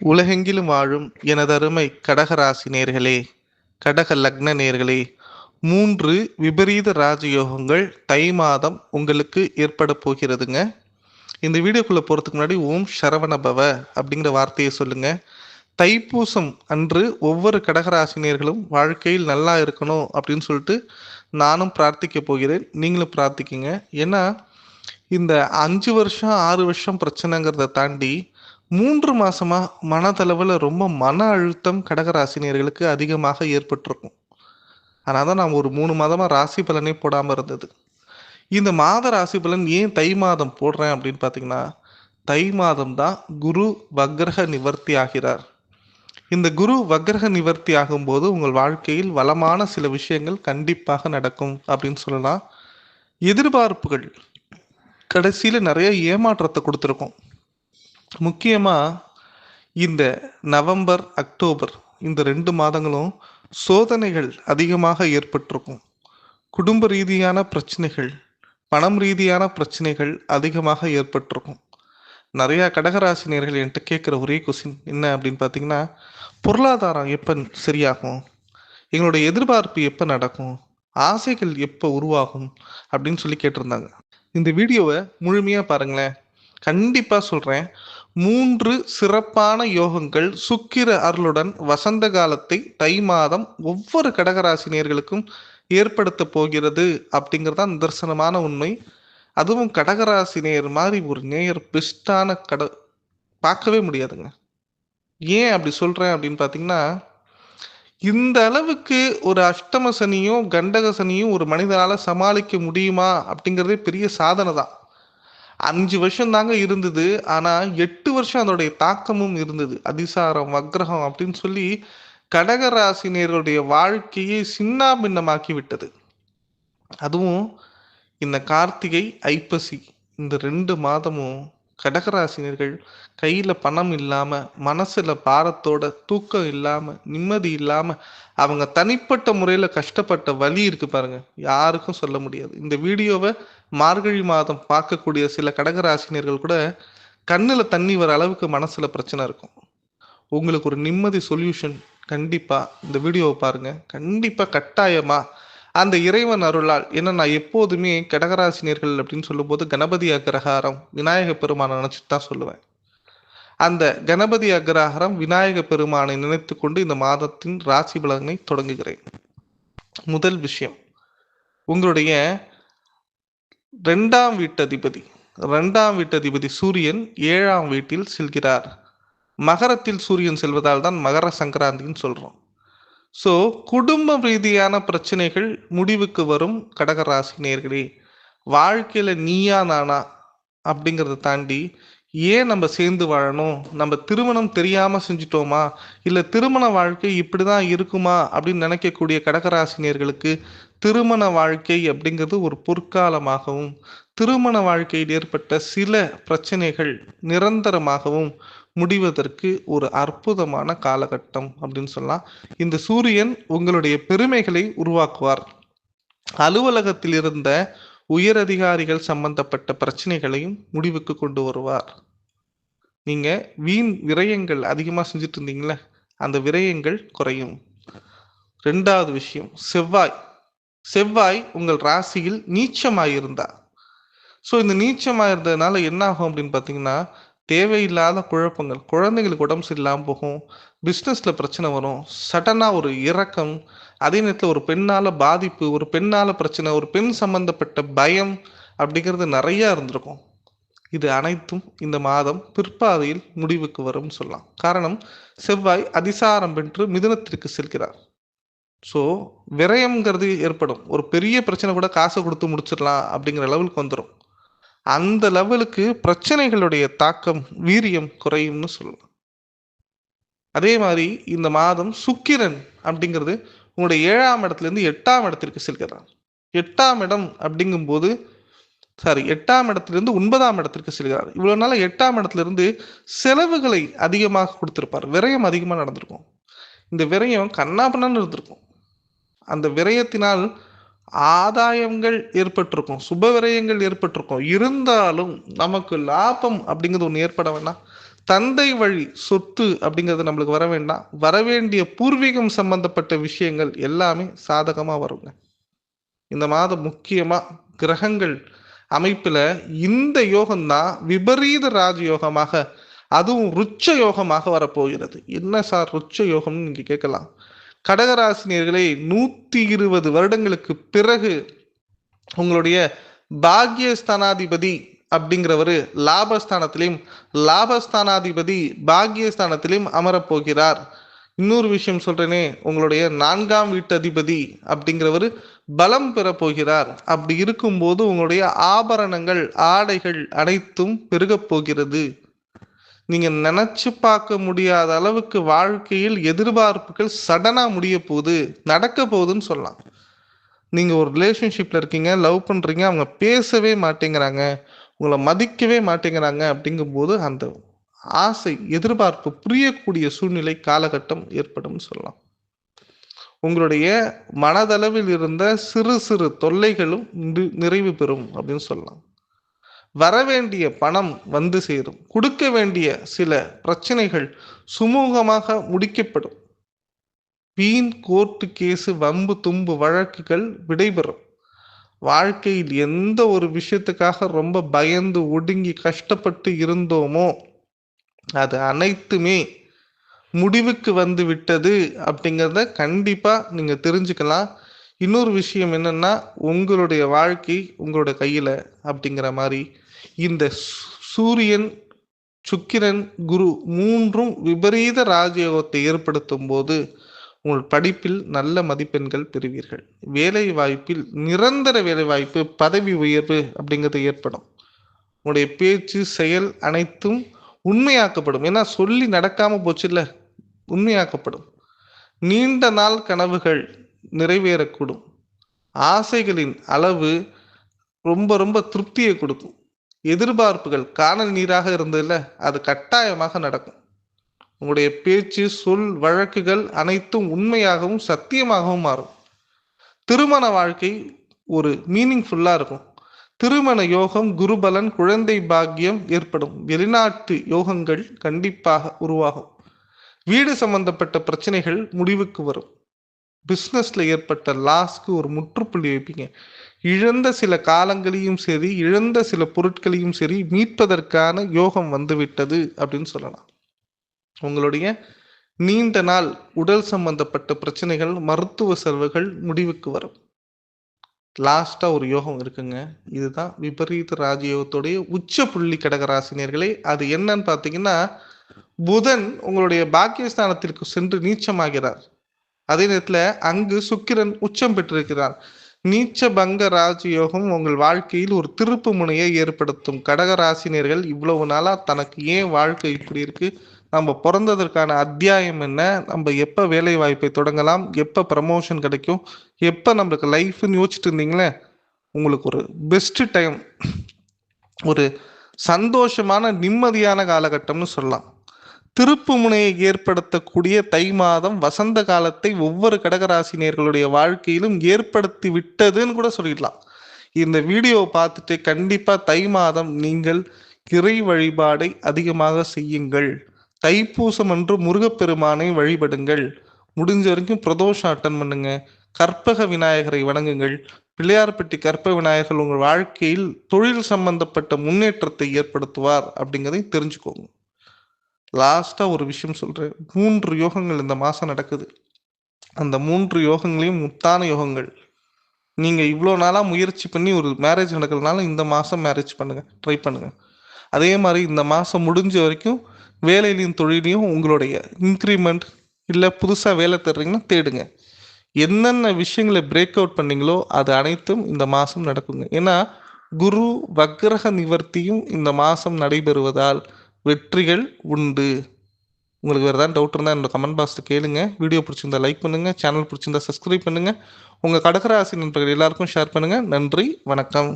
உலகெங்கிலும் வாழும் எனதருமை கடகராசி நேர்களே கடக லக்ன நேர்களே மூன்று விபரீத ராஜயோகங்கள் தை மாதம் உங்களுக்கு ஏற்பட போகிறதுங்க. இந்த வீடியோக்குள்ளே போகிறதுக்கு முன்னாடி ஓம் சரவண பவ அப்படிங்கிற வார்த்தையை சொல்லுங்க. தைப்பூசம் அன்று ஒவ்வொரு கடகராசினியர்களும் வாழ்க்கையில் நல்லா இருக்கணும் அப்படின்னு சொல்லிட்டு நானும் பிரார்த்திக்க போகிறேன். நீங்களும் பிரார்த்திக்குங்க. ஏன்னா இந்த அஞ்சு வருஷம் ஆறு வருஷம் பிரச்சனைங்கிறத தாண்டி மூன்று மாசமா மனதளவில் ரொம்ப மன அழுத்தம் கடகராசினியர்களுக்கு அதிகமாக ஏற்பட்டிருக்கும். அதனால தான் நான் ஒரு மூணு மாதமா ராசி பலனே போடாமல் இருந்தது. இந்த மாத ராசி பலன் ஏன் தை மாதம் போடுறேன் அப்படின்னு பார்த்தீங்கன்னா தை மாதம் தான் குரு வக்ரக நிவர்த்தி ஆகிறார். இந்த குரு வக்ரக நிவர்த்தி ஆகும்போது உங்கள் வாழ்க்கையில் வளமான சில விஷயங்கள் கண்டிப்பாக நடக்கும் அப்படின்னு சொல்லலாம். எதிர்பார்ப்புகள் கடைசியில் நிறைய ஏமாற்றத்தை கொடுத்துருக்கோம். முக்கியமாக இந்த நவம்பர் அக்டோபர் இந்த ரெண்டு மாதங்களும் சோதனைகள் அதிகமாக ஏற்பட்டிருக்கும். குடும்ப ரீதியான பிரச்சனைகள் பணம் ரீதியான பிரச்சனைகள் அதிகமாக ஏற்பட்டிருக்கும். நிறையா கடகராசினியர்கள் என்கிட்ட கேட்குற ஒரே கொஸ்டின் என்ன அப்படின்னு பார்த்தீங்கன்னா பொருளாதாரம் எப்போ சரியாகும்? எங்களுடைய எதிர்பார்ப்பு எப்போ நடக்கும்? ஆசைகள் எப்போ உருவாகும்? அப்படின்னு சொல்லி கேட்டிருந்தாங்க. இந்த வீடியோவை முழுமையாக பாருங்களேன். கண்டிப்பாக சொல்கிறேன் மூன்று சிறப்பான யோகங்கள் சுக்கிர அருளுடன் வசந்த காலத்தை தை மாதம் ஒவ்வொரு கடகராசினியர்களுக்கும் ஏற்படுத்த போகிறது அப்படிங்கிறது தான் நிதர்சனமான உண்மை. அதுவும் கடகராசி நேயர் மாதிரி ஒரு நேயர் பெஸ்டான கட பார்க்கவே முடியாதுங்க. ஏன் அப்படி சொல்றேன் அப்படின்னு பார்த்தீங்கன்னா இந்த அளவுக்கு ஒரு அஷ்டம சனியும் கண்டக சனியும் ஒரு மனிதனால சமாளிக்க முடியுமா அப்படிங்கிறதே பெரிய சாதனை தான். அஞ்சு வருஷம் தாங்க இருந்தது. ஆனா எட்டு வருஷம் அதோடைய தாக்கமும் இருந்தது. அதிசாரம் வக்ரகம் அப்படின்னு சொல்லி கடகராசினியர்களுடைய வாழ்க்கையை சின்னா பின்னமாக்கி விட்டது. அதுவும் இந்த கார்த்திகை ஐப்பசி இந்த ரெண்டு மாதமும் கடகராசினியர்கள் கையில பணம் இல்லாம மனசுல பாரத்தோட தூக்கம் இல்லாம நிம்மதி இல்லாம அவங்க தனிப்பட்ட முறையில கஷ்டப்பட்ட வழி இருக்கு பாருங்க. யாருக்கும் சொல்ல முடியாது. இந்த வீடியோவை மார்கழி மாதம் பார்க்கக்கூடிய சில கடகராசினியர்கள் கூட கண்ணில் தண்ணி வர அளவுக்கு மனசில் பிரச்சனை இருக்கும். உங்களுக்கு ஒரு நிம்மதி சொல்யூஷன் கண்டிப்பாக இந்த வீடியோவை பாருங்கள் கண்டிப்பாக கட்டாயமாக அந்த இறைவன் அருளால் ஏன்னா நான் எப்போதுமே கடகராசினியர்கள் அப்படின்னு சொல்லும்போது கணபதி அக்ரஹாரம் விநாயக பெருமானை நினைச்சிட்டு தான் சொல்லுவேன். அந்த கணபதி அக்ரஹாரம் விநாயக பெருமானை நினைத்து கொண்டு இந்த மாதத்தின் ராசி பலனை தொடங்குகிறேன். முதல் விஷயம் உங்களுடைய ரெண்டாம் வீட்டதிபதி. ரெண்டாம் வீட்டதிபதி சூரியன் ஏழாம் வீட்டில் செல்கிறார். மகரத்தில் சூரியன் செல்வதால் தான் மகர சங்கராந்தின்னு சொல்றோம். ஸோ குடும்ப ரீதியான பிரச்சனைகள் முடிவுக்கு வரும் கடகராசி நேர்களே. வாழ்க்கையில நீயா நானா அப்படிங்கிறத தாண்டி ஏன் நம்ம சேர்ந்து வாழணும்? நம்ம திருமணம் தெரியாம செஞ்சிட்டோமா? இல்ல திருமண வாழ்க்கை இப்படிதான் இருக்குமா? அப்படின்னு நினைக்கக்கூடிய கடகராசினியர்களுக்கு திருமண வாழ்க்கை அப்படிங்கிறது ஒரு பொற்காலமாகவும் திருமண வாழ்க்கையில் ஏற்பட்ட சில பிரச்சனைகள் நிரந்தரமாகவும் முடிவதற்கு ஒரு அற்புதமான காலகட்டம் அப்படின்னு சொல்லலாம். இந்த சூரியன் உங்களுடைய பெருமைகளை உருவாக்குவார். அலுவலகத்தில் இருந்த உயர் அதிகாரிகள் சம்பந்தப்பட்ட பிரச்சனைகளையும் முடிவுக்கு கொண்டு வருவார். நீங்க வீண் விரயங்கள் அதிகமா செஞ்சுட்டு இருந்தீங்களே அந்த விரயங்கள் குறையும். ரெண்டாவது விஷயம் செவ்வாய். செவ்வாய் உங்கள் ராசியில் நீச்சமாயிருந்தா. ஸோ இந்த நீச்சமாயிருந்ததுனால என்ன ஆகும் அப்படின்னு பார்த்தீங்கன்னா தேவையில்லாத குழப்பங்கள் குழந்தைங்களுக்கு உடம்பு சரியில்லாமல் போகும் பிஸ்னஸில் பிரச்சனை வரும் சடனாக ஒரு இறக்கம் அதே நேரத்தில் ஒரு பெண்ணால் பாதிப்பு ஒரு பெண்ணால் பிரச்சனை ஒரு பெண் சம்பந்தப்பட்ட பயம் அப்படிங்கிறது நிறையா இருந்திருக்கும். இது அனைத்தும் இந்த மாதம் பிற்பாதையில் முடிவுக்கு வரும்னு சொல்லலாம். காரணம் செவ்வாய் அதிசாரம் பெற்று மிதுனத்திற்கு செல்கிறார். ஸோ விரயம்ங்கிறது ஏற்படும். ஒரு பெரிய பிரச்சனை கூட காசை கொடுத்து முடிச்சிடலாம் அப்படிங்கிற லெவலுக்கு வந்துடும் அந்த லெவலுக்கு பிரச்சனைகளுடைய தாக்கம் வீரியம் குறையும்னு சொல்லலாம். அதே மாதிரி இந்த மாதம் சுக்கிரன் அப்படிங்கிறது உங்களுடைய ஏழாம் இடத்துலேருந்து எட்டாம் இடத்திற்கு செல்கிறார் எட்டாம் இடம் அப்படிங்கும்போது சாரி எட்டாம் இடத்திலிருந்து ஒன்பதாம் இடத்திற்கு செல்கிறார். இவ்வளவு நாள் எட்டாம் இடத்திலிருந்து செலவுகளை அதிகமாக கொடுத்திருப்பார். விரயம் அதிகமாக நடந்திருக்கும். இந்த விரயம் கண்ணாபண்ணான்னு இருந்திருக்கும். அந்த விரயத்தினால் ஆதாயங்கள் ஏற்பட்டிருக்கும். சுப விரயங்கள் ஏற்பட்டிருக்கும். இருந்தாலும் நமக்கு லாபம் அப்படிங்கிறது ஒன்று ஏற்பட வேணாம் தந்தை வழி சொத்து அப்படிங்கிறது நம்மளுக்கு வர வேண்டாம். வர வேண்டிய பூர்வீகம் சம்பந்தப்பட்ட விஷயங்கள் எல்லாமே சாதகமாக வருங்க. இந்த மாதம் முக்கியமாக கிரகங்கள் அமைப்பில் இந்த யோகம் தான் விபரீத ராஜயோகமாக அதுவும் ருச்ச யோகமாக வரப்போகிறது. என்ன சார் ருச்ச யோகம்னு நீங்கள் கேட்கலாம். கடகராசினியர்களே நூற்றி இருபது வருடங்களுக்கு பிறகு உங்களுடைய பாக்யஸ்தானாதிபதி அப்படிங்கிறவரு லாபஸ்தானத்திலையும் லாபஸ்தானாதிபதி பாக்யஸ்தானத்திலையும் அமரப்போகிறார். இன்னொரு விஷயம் சொல்றேனே உங்களுடைய நான்காம் வீட்டு அதிபதி அப்படிங்கிறவர் பலம் பெறப்போகிறார். அப்படி இருக்கும்போது உங்களுடைய ஆபரணங்கள் ஆடைகள் அனைத்தும் பெருகப் போகிறது. நீங்க நினைச்சு பார்க்க முடியாத அளவுக்கு வாழ்க்கையில் எதிர்பார்ப்புகள் சடனா முடிய போகுது நடக்க போகுதுன்னு சொல்லலாம். நீங்க ஒரு ரிலேஷன்ஷிப்ல இருக்கீங்க லவ் பண்றீங்க அவங்க பேசவே மாட்டேங்கிறாங்க. உங்களை மதிக்கவே மாட்டேங்கிறாங்க அப்படிங்கும்போது அந்த ஆசை எதிர்பார்ப்பு புரியக்கூடிய சூழ்நிலை காலகட்டம் ஏற்படும் சொல்லலாம். உங்களுடைய மனதளவில் இருந்த சிறு சிறு தொல்லைகளும் நிறைவு பெறும் அப்படின்னு சொல்லலாம். வரவேண்டிய பணம் வந்து சேரும். கொடுக்க வேண்டிய சில பிரச்சனைகள் சுமூகமாக முடிக்கப்படும். வீண் கோர்ட்டு கேஸு வம்பு தும்பு வழக்குகள் விடைபெறும். வாழ்க்கையில் எந்த ஒரு விஷயத்துக்காக ரொம்ப பயந்து ஒடுங்கி கஷ்டப்பட்டு இருந்தோமோ அது அனைத்துமே முடிவுக்கு வந்து விட்டது அப்படிங்கிறத கண்டிப்பாக நீங்கள் தெரிஞ்சுக்கலாம். இன்னொரு விஷயம் என்னென்னா உங்களுடைய வாழ்க்கை உங்களோட கையில் அப்படிங்கிற மாதிரி. இந்த சூரியன் சுக்கிரன் குரு மூன்றும் விபரீத ராஜயோகத்தை ஏற்படுத்தும் போது உங்கள் படிப்பில் நல்ல மதிப்பெண்கள் பெறுவீர்கள். வேலை வாய்ப்பில் நிரந்தர வேலை வாய்ப்பு பதவி உயர்வு அப்படிங்கிறது ஏற்படும். உங்களுடைய பேச்சு செயல் அனைத்தும் உண்மையாக்கப்படும். ஏன்னா சொல்லி நடக்காம போச்சு இல்ல உண்மையாக்கப்படும். நீண்ட நாள் கனவுகள் நிறைவேறக்கூடும். ஆசைகளின் அளவு ரொம்ப ரொம்ப திருப்தியை கொடுக்கும். எதிர்பார்ப்புகள் காணல் நீராக இருந்ததில்ல அது கட்டாயமாக நடக்கும். உங்களுடைய பேச்சு சொல் வழக்குகள் அனைத்தும் உண்மையாகவும் சத்தியமாகவும் மாறும். திருமண வாழ்க்கை ஒரு மீனிங்ஃபுல்லாக இருக்கும். திருமண யோகம் குருபலன் குழந்தை பாக்கியம் ஏற்படும். வெளிநாட்டு யோகங்கள் கண்டிப்பாக உருவாகும். வீடு சம்பந்தப்பட்ட பிரச்சனைகள் முடிவுக்கு வரும். பிஸ்னஸ்ல ஏற்பட்ட லாஸ்க்கு ஒரு முற்றுப்புள்ளி வைப்பீங்க. இழந்த சில காலங்களையும் சரி இழந்த சில பொருட்களையும் சரி மீட்பதற்கான யோகம் வந்துவிட்டது அப்படின்னு சொல்லலாம். உங்களுடைய நீண்ட நாள் உடல் சம்பந்தப்பட்ட பிரச்சனைகள் மருத்துவ செலவுகள் முடிவுக்கு வரும். லாஸ்டா ஒரு யோகம் இருக்குங்க. இதுதான் விபரீத ராஜயோகத்துடைய உச்ச புள்ளி கடகராசினியர்களே அது என்னன்னு பாத்தீங்கன்னா புதன் உங்களுடைய பாக்கியஸ்தானத்திற்கு சென்று நீச்சமாகிறார். அதே நேரத்துல அங்கு சுக்கிரன் உச்சம் பெற்றிருக்கிறார். நீச்ச பங்க ராஜயோகம் உங்கள் வாழ்க்கையில் ஒரு திருப்பு முனையை ஏற்படுத்தும். கடகராசினியர்கள் இவ்வளவு நாளா தனக்கு ஏன் வாழ்க்கை இப்படி இருக்கு? நம்ம பிறந்ததற்கான அத்தியாயம் என்ன? நம்ம எப்போ வேலை வாய்ப்பை தொடங்கலாம்? எப்போ ப்ரமோஷன் கிடைக்கும்? எப்போ நம்மளுக்கு லைஃப்னு யோசிச்சுட்டு இருந்தீங்களே? உங்களுக்கு ஒரு பெஸ்ட் டைம் ஒரு சந்தோஷமான நிம்மதியான காலகட்டம்னு சொல்லலாம். திருப்பு முனையை ஏற்படுத்தக்கூடிய தை மாதம் வசந்த காலத்தை ஒவ்வொரு கடகராசினியர்களுடைய வாழ்க்கையிலும் ஏற்படுத்தி விட்டதுன்னு கூட சொல்லிடலாம். இந்த வீடியோவை பார்த்துட்டு கண்டிப்பாக தை மாதம் நீங்கள் இறை வழிபாடை அதிகமாக செய்யுங்கள். தைப்பூசம் அன்று முருகப்பெருமானை வழிபடுங்கள். முடிஞ்ச வரைக்கும் பிரதோஷம் அட்டன் பண்ணுங்க. கற்பக விநாயகரை வணங்குங்கள். பிள்ளையார்பட்டி கற்ப விநாயகர் உங்கள் வாழ்க்கையில் தொழில் சம்பந்தப்பட்ட முன்னேற்றத்தை ஏற்படுத்துவார் அப்படிங்கிறதை தெரிஞ்சுக்கோங்க. லாஸ்டா ஒரு விஷயம் சொல்றேன். மூன்று யோகங்கள் இந்த மாசம் நடக்குது. அந்த மூன்று யோகங்களையும் முத்தான யோகங்கள். நீங்க இவ்வளோ நாளா முயற்சி பண்ணி ஒரு மேரேஜ் நடக்கிறதுனால இந்த மாசம் மேரேஜ் பண்ணுங்க. ட்ரை பண்ணுங்க. அதே மாதிரி இந்த மாசம் முடிஞ்ச வரைக்கும் வேலையிலையும் தொழிலையும் உங்களுடைய இன்க்ரிமெண்ட் இல்லை புதுசாக வேலை தர்றீங்கன்னா தேடுங்க. என்னென்ன விஷயங்களை பிரேக் அவுட் பண்ணீங்களோ அது அனைத்தும் இந்த மாதம் நடக்குங்க. ஏன்னா குரு வக்ரக நிவர்த்தியும் இந்த மாதம் நடைபெறுவதால் வெற்றிகள் உண்டு. உங்களுக்கு வேறு ஏதாவது டவுட் இருந்தால் என்னோட கமெண்ட் பாக்ஸில் கேளுங்க. வீடியோ பிடிச்சிருந்தா லைக் பண்ணுங்கள் சேனல் பிடிச்சிருந்தா சப்ஸ்கிரைப் பண்ணுங்கள் உங்கள் கடகராசி நண்பர்கள் எல்லாருக்கும் ஷேர் பண்ணுங்கள் நன்றி வணக்கம்.